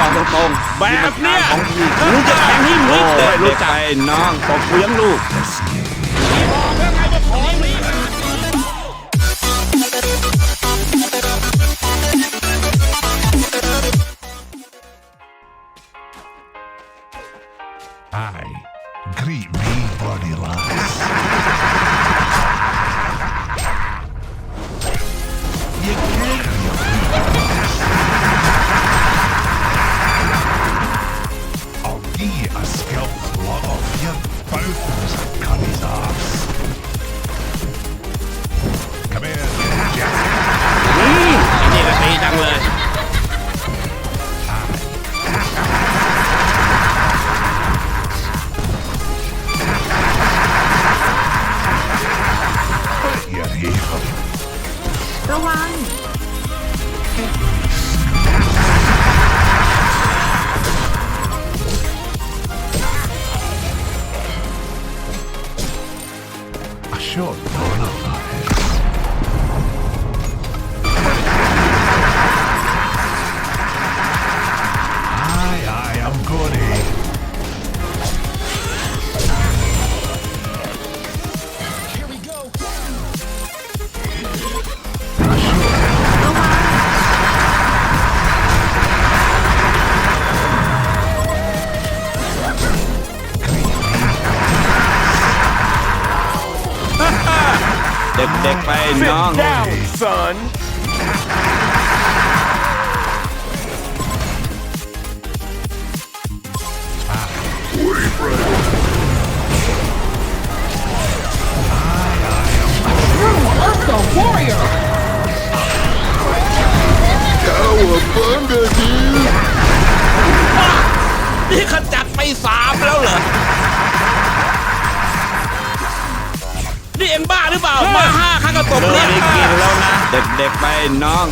บอกตรงๆแบบเนี้ยของพี่กูจะแทงให้มิดเลยไม่รู้จักไอ้น้องตบกูยังลูก I greet me bloody lass. You A เด็กๆไปน้อง son Cowabunga, dude! นี่ขจัดไปสามแล้วเหรอ หรือเปล่า มาห้าข้างกระตบเลิเนี่กยได้กินแล้วนะ เด็กๆไปน้อง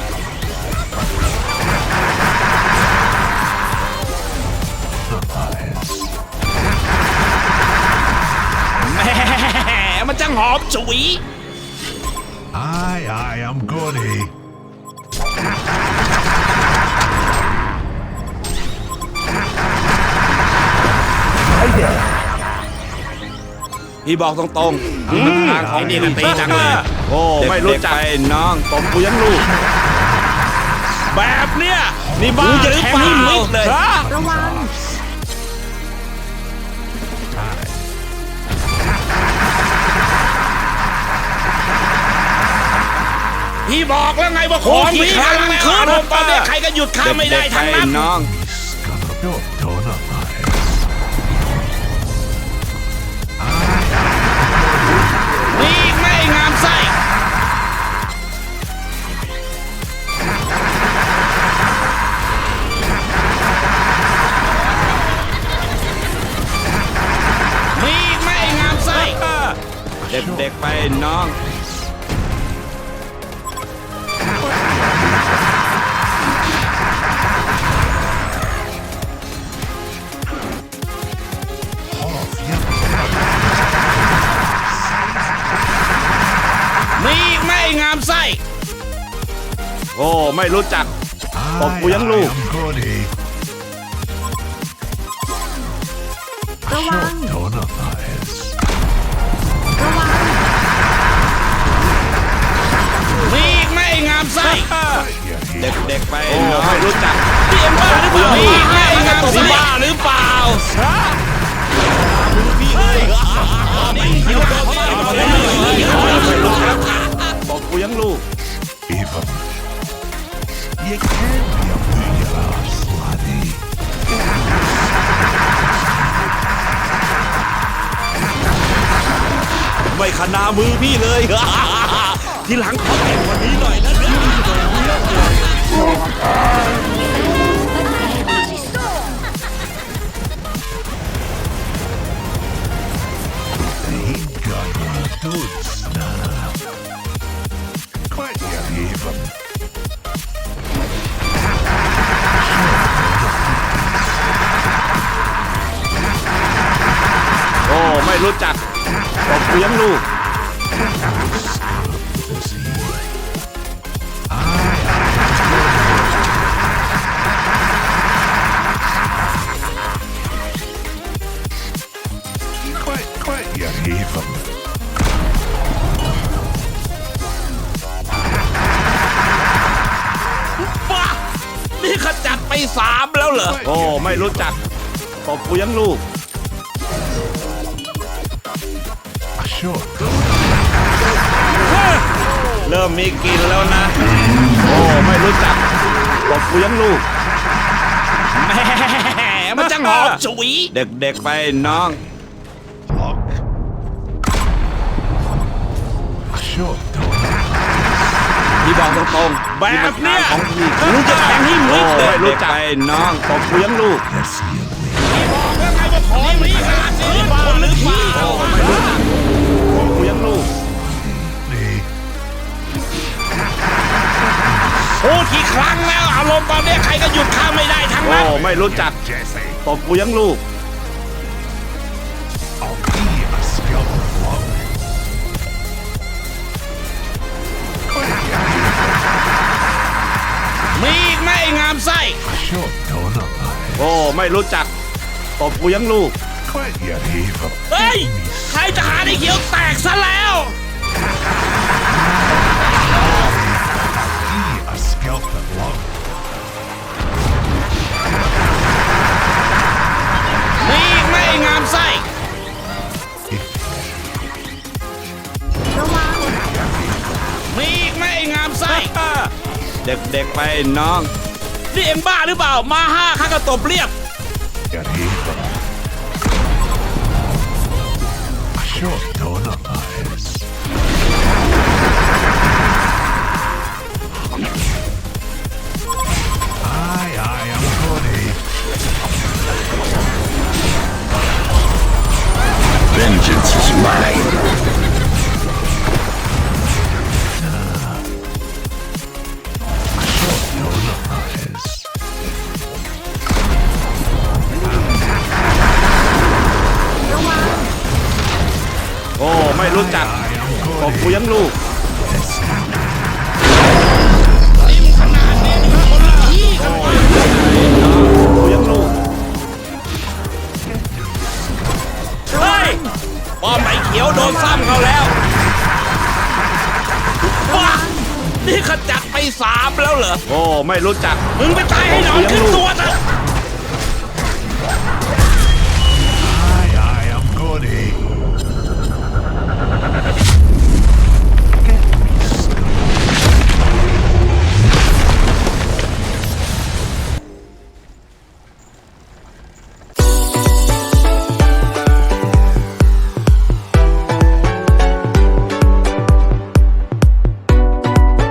แหมมันจังหอมฉุย Aye, aye, I'm good, พี่บอกตรงๆมันทางของไอ้นี่ก็ตีจังเลยโอ้ไม่รู้จักไปน้องตบกูยังลูกแบบเนี้ยนี่บ้าหรือเปล่าเลยระวังพี่บอกแล้วไงว่าของพี่ข้ามันขึ้นตอนนี้ใครก็หยุดข้าไม่ได้เด็กๆทั้งไปนั้นน้อง เด็กๆไปน้อง มีอีไม่งามไส้ โอ้ไม่รู้จัก บอกกูยังลูกระวังามไส้ You're เ evil. ด็กๆไปน้องไม่รู้จักพี่เอ็มบ้าหรือเปล่ามีอีกไม่งามไส้บ้าหรือเปล่าบอกกูยังลูก Even. You can't be a booger arse, laddie. ไม่ขนามือพี่เลย ทีหลังขอแต่งวันนี้หน่อยนะ โอ้ ไม่รู้จักบอกกูยังลูก ครับบ้านี่ขจัดไปสามแล้วเหรอ โอ้ ไม่รู้จักตบกูยังลูก Sure เริ่มมีกลินแล้วนะ โอ้ ไม่รู้จักตบกูยังลูกแม่มันจะงหอมฉุย เด็กๆไปน้อง A short donut. พี่บอกตรงๆแบบเนี้ยของพี่กูจะแทงให้มิดเลยไม่รู้จักไปน้องตบกูยังลูก Let's see you win. พี่บอกแล้วไงว่าของมีขนาดนี้คนหรือเปล่าตบกูยังลูก Hey, พูดกี่ครั้งแล้วอารมณ์ตอนนี้ใครก็หยุดข้ามไม่ได้ทั้งโอ้นั้นไม่รู้จัก Jesse. ตบกูยังลูก โอ้ไม่รู้จักตบกูยังลูก Quit your haver. เฮ้ยใครจะหาได้เขียวแตกซะแล้ว Be a skillful block. มีอีกไหมไอ้งามไส้ระวังมีอีกไหมไอ้งามไส้ เด็กๆไปน้อง นี่เอ็งบ้าหรือเปล่า มาห้าข้าก็ตบเรียบ อย่าที กเฮ้ยป้อมไอ้เขียวโดนซ้ำเขาแล้วว้านี่ขจัดไปสามแล้วเหรอ โอ้ ไม่รู้จัก มึงไปตายให้หนอนขึ้นตัวเถอะ